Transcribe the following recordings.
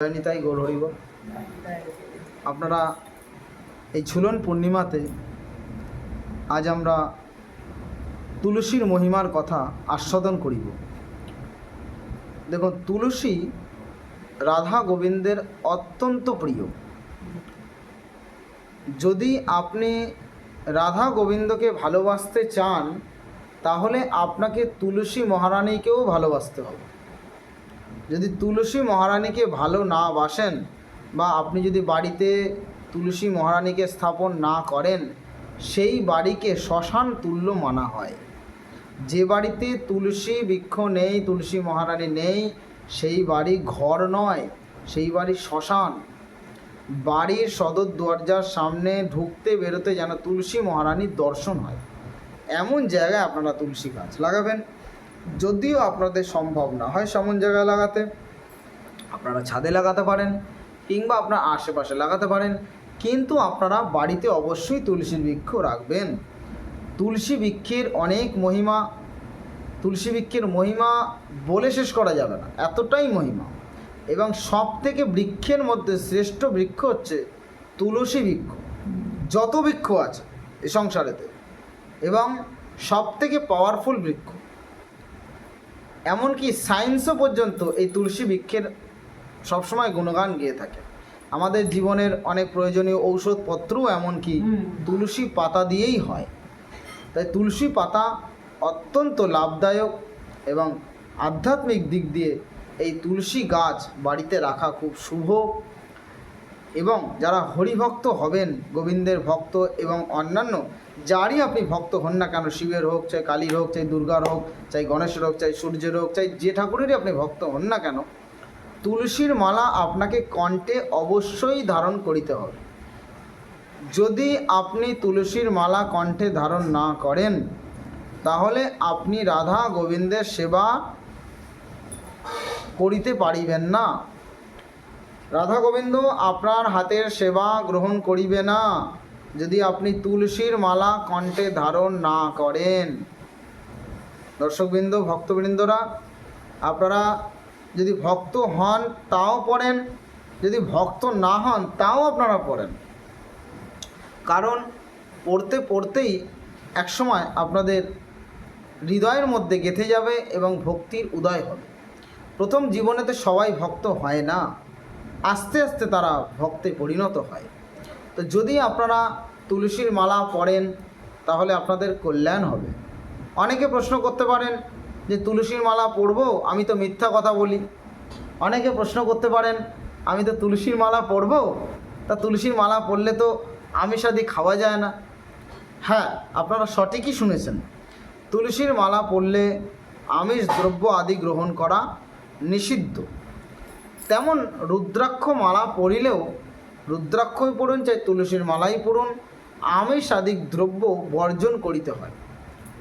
তাই গৌর হরিব আপনারা এই ঝুলন পূর্ণিমাতে আজ আমরা তুলসীর মহিমার কথা আস্বাদন করিব। দেখুন, তুলসী রাধা গোবিন্দের অত্যন্ত প্রিয়। যদি আপনি রাধা গোবিন্দকে ভালোবাসতে চান, তাহলে আপনাকে তুলসী মহারানীকেও ভালোবাসতে হবে। যদি তুলসী মহারানীকে ভালো না বাসেন বা আপনি যদি বাড়িতে তুলসী মহারানীকে স্থাপন না করেন, সেই বাড়িকে শ্মশান তুল্য মানা হয়। যে বাড়িতে তুলসী বৃক্ষ নেই, তুলসী মহারানী নেই, সেই বাড়ি ঘর নয়, সেই বাড়ি শ্মশান। বাড়ির সদর দরজার সামনে ঢুকতে বেরোতে যেন তুলসী মহারানীর দর্শন হয়। এমন জায়গায় আপনারা তুলসী গাছ লাগাবেন। যদিও আপনাদের সম্ভব না। হয় সেমন জায়গায় লাগাতে, আপনারা ছাদে লাগাতে পারেন, কিংবা আপনার আশেপাশে লাগাতে পারেন, কিন্তু আপনারা বাড়িতে অবশ্যই তুলসী বৃক্ষ রাখবেন। তুলসী বৃক্ষের অনেক মহিমা, তুলসী বৃক্ষের মহিমা বলে শেষ করা যাবে না, এতটাই মহিমা। এবং সব থেকে বৃক্ষের মধ্যে শ্রেষ্ঠ বৃক্ষ হচ্ছে তুলসী বৃক্ষ। যত বৃক্ষ আছে এ সংসারেতে। এবং সব থেকে পাওয়ারফুল বৃক্ষ। এমনকি সায়েন্সও পর্যন্ত এই তুলসী বৃক্ষের সবসময় গুণগান গিয়ে থাকে। আমাদের জীবনের অনেক প্রয়োজনীয় ঔষধপত্রও এমনকি তুলসী পাতা দিয়েই হয়। তাই তুলসী পাতা অত্যন্ত লাভদায়ক এবং আধ্যাত্মিক দিক দিয়ে এই তুলসী গাছ বাড়িতে রাখা খুব শুভ এবং যারা হরিভক্ত হবেন, গোবিন্দের ভক্ত এবং অন্যান্য, যারই আপনি ভক্ত হন না কেন, শিবের হোক, চাই কালীর হোক, চাই দুর্গার হোক, চাই গণেশের হোক, চাই সূর্যের হোক, চাই যে ঠাকুরেরই আপনি ভক্ত হন না কেন, তুলসীর মালা আপনাকে কণ্ঠে অবশ্যই ধারণ করিতে হবে। যদি আপনি তুলসীর মালা কণ্ঠে ধারণ না করেন, তাহলে আপনি রাধা গোবিন্দের সেবা করিতে পারিবেন না। রাধা গোবিন্দ আপনার হাতের সেবা গ্রহণ করিবে না, যদি আপনি তুলসীর মালা কণ্ঠে ধারণ না করেন। দর্শকবৃন্দ, ভক্তবৃন্দরা, আপনারা যদি ভক্ত হন, তাও পড়েন। যদি ভক্ত না হন, তাও আপনারা পড়েন। কারণ পড়তে পড়তেই একসময় আপনাদের হৃদয়ের মধ্যে গেঁথে যাবে এবং ভক্তির উদয় হবে। প্রথম জীবনেতে সবাই ভক্ত হয় না। আস্তে আস্তে তারা ভক্তে পরিণত হয়। তো যদি আপনারা তুলসীর মালা পড়েন তাহলে আপনাদের কল্যাণ হবে। অনেকে প্রশ্ন করতে পারেন যে, তুলসীর মালা পরবো? আমি তো মিথ্যা কথা বলি। অনেকে প্রশ্ন করতে পারেন, আমি তো তুলসীর মালা পরবো? তা তুলসীর মালা পরলে তো আমিষাদি খাওয়া যায় না। হ্যাঁ আপনারা সঠিকই শুনেছেন। তুলসীর মালা পরলে আমিষ দ্রব্য আদি গ্রহণ করা নিষিদ্ধ। তেমন রুদ্রাক্ষ মালা পরিলেও রুদ্রাক্ষই পড়ুন চাই তুলসীর মালাই পড়ুন, আমিষ আদি দ্রব্য বর্জন করিতে হয়।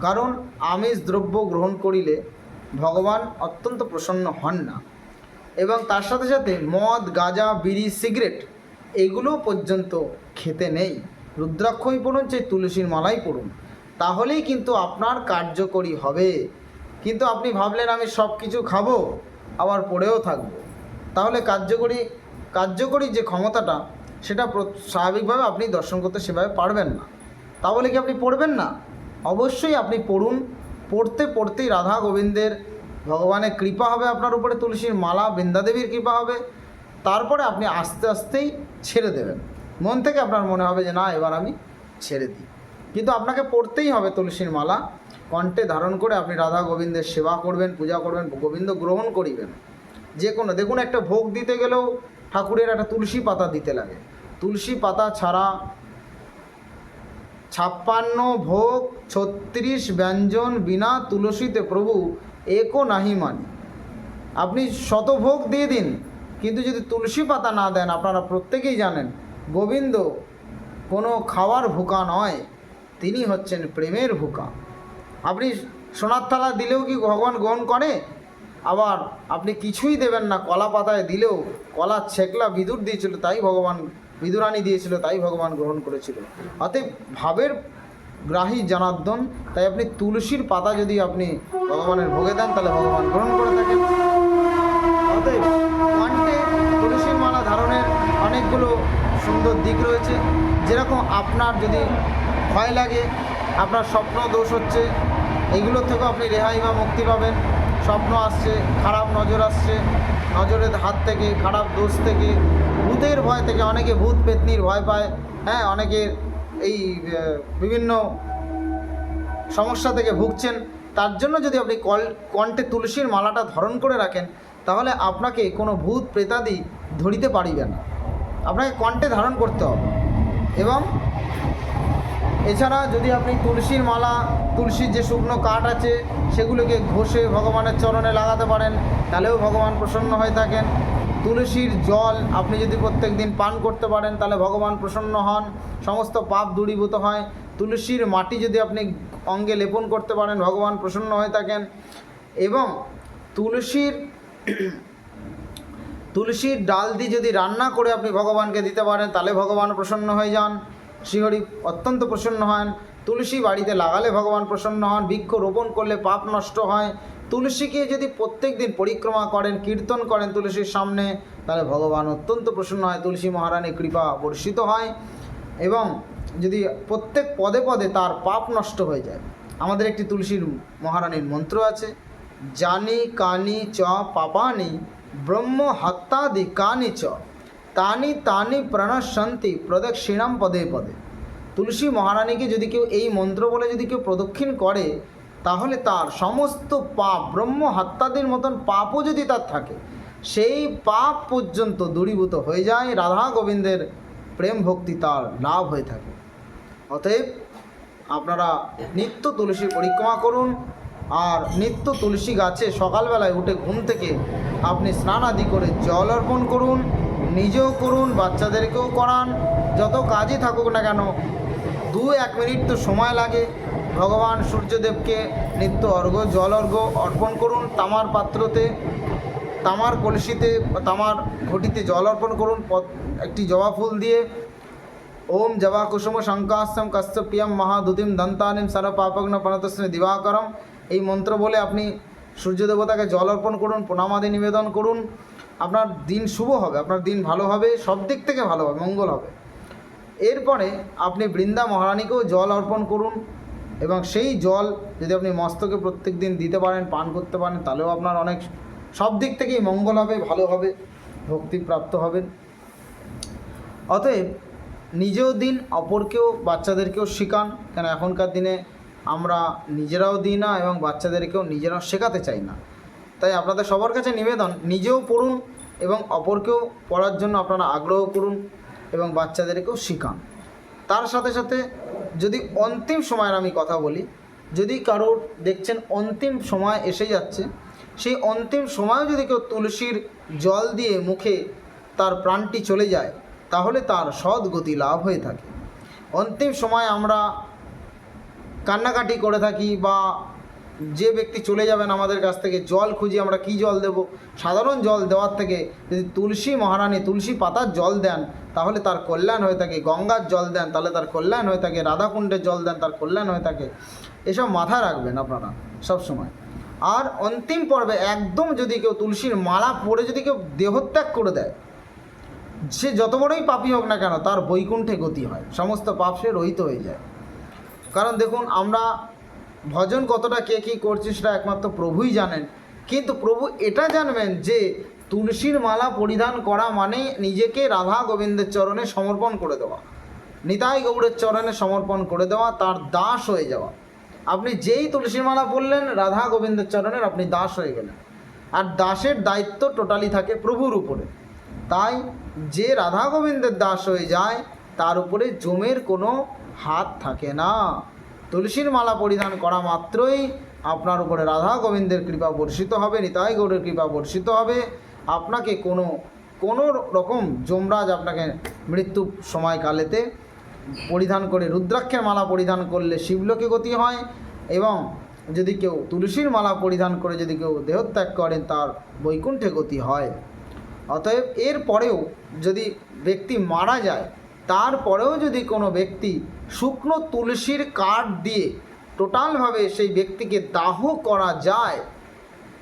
কারণ আমিষ দ্রব্য গ্রহণ করিলে ভগবান অত্যন্ত প্রসন্ন হন না। এবং তার সাথে সাথে মদ, গাঁজা, বিড়ি, সিগারেট এগুলো পর্যন্ত খেতে নেই। রুদ্রাক্ষই পড়ুন চাই তুলসীর মালাই পড়ুন, তাহলেই কিন্তু আপনার কার্যকরী হবে। কিন্তু আপনি ভাবলেন আমি সব কিছু খাব, আবার পড়েও থাকব। তাহলে কার্যকরী কার্যকরী যে ক্ষমতাটা, সেটা স্বাভাবিকভাবে আপনি দর্শন করতে সেভাবে পারবেন না। তাহলে কি আপনি পড়বেন না? অবশ্যই আপনি পড়ুন। পড়তে পড়তেই রাধা গোবিন্দের ভগবানের কৃপা হবে আপনার উপরে, তুলসীর মালা বৃন্দাদেবীর কৃপা হবে। তারপরে আপনি আস্তে আস্তেই ছেড়ে দেবেন। মন থেকে আপনার মনে হবে যে, না, এবার আমি ছেড়ে দিই। কিন্তু আপনাকে পড়তেই হবে তুলসীর মালা। কণ্ঠে ধারণ করে আপনি রাধা গোবিন্দের সেবা করবেন, পূজা করবেন, গোবিন্দ গ্রহণ করিবেন। যে কোনো, দেখুন একটা ভোগ দিতে গেলেও ঠাকুরের একটা তুলসী পাতা দিতে লাগে। তুলসী পাতা ছাড়া ছাপ্পান্ন ভোগ ছত্রিশ ব্যঞ্জন বিনা তুলসীতে প্রভু একও নাহি মানি। আপনি শতভোগ দিয়ে দিন, কিন্তু যদি তুলসী পাতা না দেন, আপনারা প্রত্যেকেই জানেন, গোবিন্দ কোনো খাওয়ার ভুকা নয়, তিনি হচ্ছেন প্রেমের ভুকা। আপনি সোনার থালা দিলেও কি ভগবান গ্রহণ করে? আবার আপনি কিছুই দেবেন না, কলা পাতায় দিলেও কলা ছেকলা বিদুর দিয়েছিল, তাই ভগবান বিদুরানি দিয়েছিল, তাই ভগবান গ্রহণ করেছিল। অতএব ভাবের গ্রাহী জনার্দন, তাই আপনি তুলসীর পাতা যদি আপনি ভগবানের ভোগে দেন, তাহলে ভগবান গ্রহণ করে থাকেন। অতএব কণ্ঠে তুলসী সুন্দর দিক রয়েছে। যেরকম আপনার যদি ভয় লাগে, আপনার স্বপ্ন দোষ হচ্ছে এইগুলোর থেকেও আপনি রেহাই বা মুক্তি পাবেন। স্বপ্ন আসছে, খারাপ নজর আসছে, নজরের হাত থেকে, খারাপ দোষ থেকে, ভূতের ভয় থেকে অনেকে ভূত পেতনির ভয় পায় হ্যাঁ অনেকের এই বিভিন্ন সমস্যা থেকে ভুগছেন। তার জন্য যদি আপনি কল, কণ্ঠে তুলসীর মালাটা ধারণ করে রাখেন, তাহলে আপনাকে কোনো ভূত প্রেতাদি ধরিতে পারিবে না। আপনাকে কণ্ঠে ধারণ করতে হবে। এবং এছাড়া যদি আপনি তুলসীর মালা, তুলসীর যে শুকনো কাঠ আছে, সেগুলোকে ঘষে ভগবানের চরণে লাগাতে পারেন, তাহলেও ভগবান প্রসন্ন হয়ে থাকেন। তুলসীর জল আপনি যদি প্রত্যেক দিন পান করতে পারেন, তাহলে ভগবান প্রসন্ন হন। সমস্ত পাপ দূরীভূত হয়। তুলসীর মাটি যদি আপনি অঙ্গে লেপন করতে পারেন, ভগবান প্রসন্ন হয়ে থাকেন। এবং তুলসীর তুলসীর ডাল দিয়ে যদি রান্না করে আপনি ভগবানকে দিতে পারেন, তাহলে ভগবান প্রসন্ন হয়ে যান। শ্রীহরি অত্যন্ত প্রসন্ন হন। তুলসী বাড়িতে লাগালে ভগবান প্রসন্ন হন, বৃক্ষ রোপণ করলে পাপ নষ্ট হয়। তুলসীকে যদি প্রত্যেক দিন পরিক্রমা করেন, কীর্তন করেন তুলসীর সামনে, তাহলে ভগবান অত্যন্ত প্রসন্ন হয়, তুলসী মহারানীর কৃপা বর্ষিত হয় এবং যদি প্রত্যেক পদে পদে তার পাপ নষ্ট হয়ে যায়। আমাদের একটি তুলসীর মহারানীর মন্ত্র আছে, জানি কানি চ পাপানি, ব্রহ্ম হত্যাদি কানি চ। তানি তানি প্রণশন্তি প্রদক্ষিণাম পদে পদে। তুলসী মহারানীকে যদি কেউ এই মন্ত্র বলে যদি কেউ প্রদক্ষিণ করে, তাহলে তার সমস্ত পাপ, ব্রহ্ম হত্যাদির মতন পাপও যদি তার থাকে, সেই পাপ পর্যন্ত দূরীভূত হয়ে যায়, রাধা গোবিন্দের প্রেম ভক্তি তার লাভ হয়ে থাকে। অতএব আপনারা নিত্য তুলসী পরিক্রমা করুন, আর নিত্য তুলসী গাছে সকালবেলায় উঠে ঘুম থেকে আপনি স্নান আদি করে জল অর্পণ করুন নিজেও করুন, বাচ্চাদেরকেও করান, যত কাজই থাকুক না কেন, দু এক মিনিট তো সময় লাগে। ভগবান সূর্যদেবকে নিত্য অর্ঘ্য, জল অর্ঘ্য অর্পণ করুন তামার পাত্রতে, তামার কলসিতে তামার ঘটিতে জল অর্পণ করুন একটি জবা ফুল দিয়ে। ওম জবা কুসুম শঙ্কাস্যম কশ্যপিয়ম মহাদুতিম দন্তানিম সারা সর্বপাপগ্ন প্রণতস্মে দিবাকরম। এই মন্ত্র বলে আপনি সূর্য দেবতাকে জল অর্পণ করুন, প্রণামাদি নিবেদন করুন। আপনার দিন শুভ হবে, আপনার দিন ভালো হবে, সব দিক থেকে ভালো হবে, মঙ্গল হবে। এরপরে আপনি বৃন্দা মহারানীকেও জল অর্পণ করুন এবং সেই জল যদি আপনি মস্তকে প্রত্যেক দিন দিতে পারেন, পান করতে পারেন, তাহলেও আপনার অনেক সব দিক থেকেই মঙ্গল হবে, ভালো হবে, ভক্তিপ্রাপ্ত হবেন। অতএব নিজেও দিন, অপরকেও, বাচ্চাদেরকেও শেখান, কেন এখনকার দিনে আমরা নিজেরাও দিই না এবং বাচ্চাদেরকেও নিজেরাও শেখাতে চাই না। তাই আপনাদের সবার কাছে নিবেদন, নিজেও পড়ুন এবং অপরকেও পড়ার জন্য আপনারা আগ্রহ করুন এবং বাচ্চাদেরকেও শেখান। তার সাথে সাথে যদি অন্তিম সময়ের আমি কথা বলি, যদি কারোর দেখছেন অন্তিম সময় এসে যাচ্ছে, সেই অন্তিম সময়ও যদি কেউ তুলসীর জল দিয়ে মুখে তার প্রাণটি চলে যায়, তাহলে তার সৎ গতি লাভ হয়ে থাকে। অন্তিম সময় আমরা কান্নাকাটি করে থাকি বা যে ব্যক্তি চলে যাবেন আমাদের কাছ থেকে, জল খুঁজি আমরা কি জল দেব? সাধারণ জল দেওয়ার থেকে যদি তুলসী মহারানী তুলসী পাতার জল দেন, তাহলে তার কল্যাণ হয়ে থাকে। গঙ্গার জল দেন, তাহলে তার কল্যাণ হয়ে থাকে। রাধাকুণ্ডের জল দেন, তার কল্যাণ হয়ে থাকে। এসব মাথায় রাখবেন আপনারা সব সময়। আর অন্তিম পর্বে একদম যদি কেউ তুলসীর মালা পরে যদি কেউ দেহত্যাগ করে দেয়, সে যত বড়ই পাপী হোক না কেন, তার বৈকুণ্ঠে গতি হয়। সমস্ত পাপ সে রহিত হয়ে যায়। কারণ দেখুন, আমরা ভজন কতটা কে কী করছি সেটা একমাত্র প্রভুই জানেন। কিন্তু প্রভু এটা জানবেন যে তুলসীর মালা পরিধান করা মানে নিজেকে রাধা গোবিন্দের চরণে সমর্পণ করে দেওয়া। নিতাই গৌড়ের চরণে সমর্পণ করে দেওয়া, তার দাস হয়ে যাওয়া। আপনি যেই তুলসীর মালা পরলেন, রাধা গোবিন্দের চরণের আপনি দাস হয়ে গেলেন। আর দাসের দায়িত্ব টোটালি থাকে প্রভুর উপরে। তাই যে রাধা গোবিন্দের দাস হয়ে যায়, তার উপরে জমের কোনো হাত থাকে না। তুলসীর মালা পরিধান করা মাত্রই আপনার উপরে রাধা গোবিন্দের কৃপা বর্ষিত হবে, নিতাই গৌরের কৃপা বর্ষিত হবে। আপনাকে কোনো কোনো রকম যমরাজ আপনাকে মৃত্যু সময়কালেতে পরিধান করে, রুদ্রাক্ষের মালা পরিধান করলে শিবলোকে গতি হয় এবং যদি কেউ তুলসীর মালা পরিধান করে, যদি কেউ দেহত্যাগ করেন, তার বৈকুণ্ঠে গতি হয়। অতএব এর পরেও যদি ব্যক্তি মারা যায় তারপরেও যদি কোনো ব্যক্তি শুকনো তুলসীর কাঠ দিয়ে টোটালভাবে সেই ব্যক্তিকে দাহ করা যায়,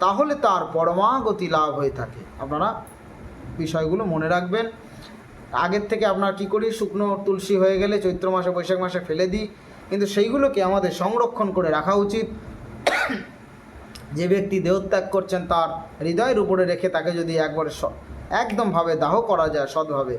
তাহলে তার পরমাগতি লাভ হয়ে থাকে। আপনারা বিষয়গুলো মনে রাখবেন। আগের থেকে আপনার কি করি, শুকনো তুলসী হয়ে গেলে চৈত্র মাসে, বৈশাখ মাসে ফেলে দিই। কিন্তু সেইগুলোকে আমাদের সংরক্ষণ করে রাখা উচিত। যে ব্যক্তি দেহত্যাগ করছেন, তার হৃদয়ের উপরে রেখে তাকে যদি একবার একদমভাবে দাহ করা যায়, সৎভাবে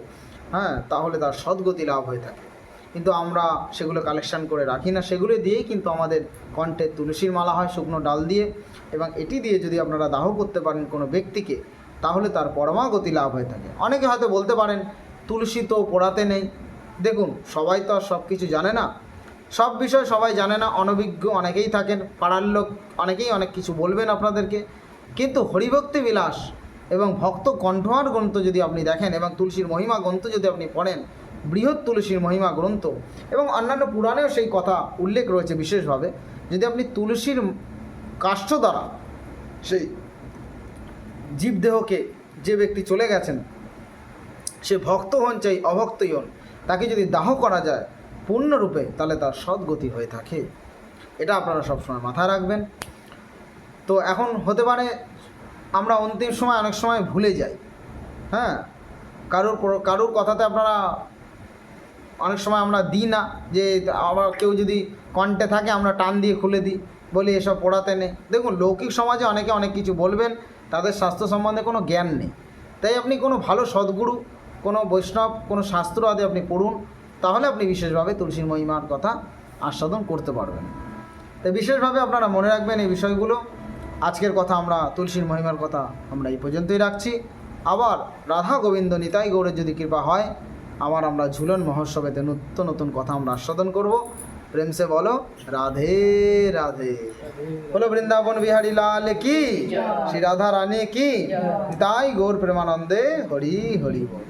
হ্যাঁ তাহলে তার সদ্গতি লাভ হয়ে থাকে। কিন্তু আমরা সেগুলো কালেকশান করে রাখি না। সেগুলো দিয়েই কিন্তু আমাদের কণ্ঠে তুলসীর মালা হয়, শুকনো ডাল দিয়ে। এবং এটি দিয়ে যদি আপনারা দাহ করতে পারেন কোনো ব্যক্তিকে, তাহলে তার পরমাগতি লাভ হয়ে থাকে। অনেকে হয়তো বলতে পারেন, তুলসী তো পোড়াতে নেই। দেখুন, সবাই তো আর সব কিছু জানে না। সব বিষয় সবাই জানে না, অনভিজ্ঞ অনেকেই থাকেন, পাড়ার লোক অনেকেই অনেক কিছু বলবেন আপনাদেরকে। কিন্তু হরিভক্তি বিলাস এবং ভক্ত কণ্ঠহার গ্রন্থ যদি আপনি দেখেন এবং তুলসীর মহিমা গ্রন্থ যদি আপনি পড়েন, বৃহৎ তুলসীর মহিমা গ্রন্থ এবং অন্যান্য পুরাণেও সেই কথা উল্লেখ রয়েছে বিশেষভাবে, যদি আপনি তুলসীর কাষ্ঠ দ্বারা সেই জীবদেহকে যে ব্যক্তি চলে গেছেন, সে ভক্ত হন চাই অভক্তই হন, তাকে যদি দাহ করা যায় পূর্ণরূপে, তাহলে তার সদ্গতি হয়ে থাকে। এটা আপনারা সবসময় মাথায় রাখবেন। তো এখন হতে পারে আমরা অন্তিম সময় অনেক সময় ভুলে যাই। হ্যাঁ? কারোর কারোর কথাতে আপনারা অনেক সময় আমরা দিই না যে, আবার কেউ যদি কণ্ঠে থাকে আমরা টান দিয়ে খুলে দিই, বলি এসব পড়াতে নেই। দেখুন, লৌকিক সমাজে অনেকে অনেক কিছু বলবেন, তাদের স্বাস্থ্য সম্বন্ধে কোনো জ্ঞান নেই। তাই আপনি কোনো ভালো সদ্গুরু, কোনো বৈষ্ণব, কোনো শাস্ত্র আদি আপনি পড়ুন, তাহলে আপনি বিশেষভাবে তুলসীর মহিমার কথা আস্বাদন করতে পারবেন। তাই বিশেষভাবে আপনারা মনে রাখবেন এই বিষয়গুলো। আজকের কথা আমরা তুলসীর মহিমার কথা আমরা এই পর্যন্তই রাখছি। আবার রাধা গোবিন্দ নিতাই গৌরের যদি কৃপা হয় আবার আমরা ঝুলন মহোৎসবেতে নতুন নতুন কথা আমরা আস্বাদন করব। প্রেম সে বলো রাধে রাধে। বলো বৃন্দাবন বিহারী লাল কি? শ্রী রাধা রানী কি? তাই গৌর প্রেমানন্দে হরি হরি বল।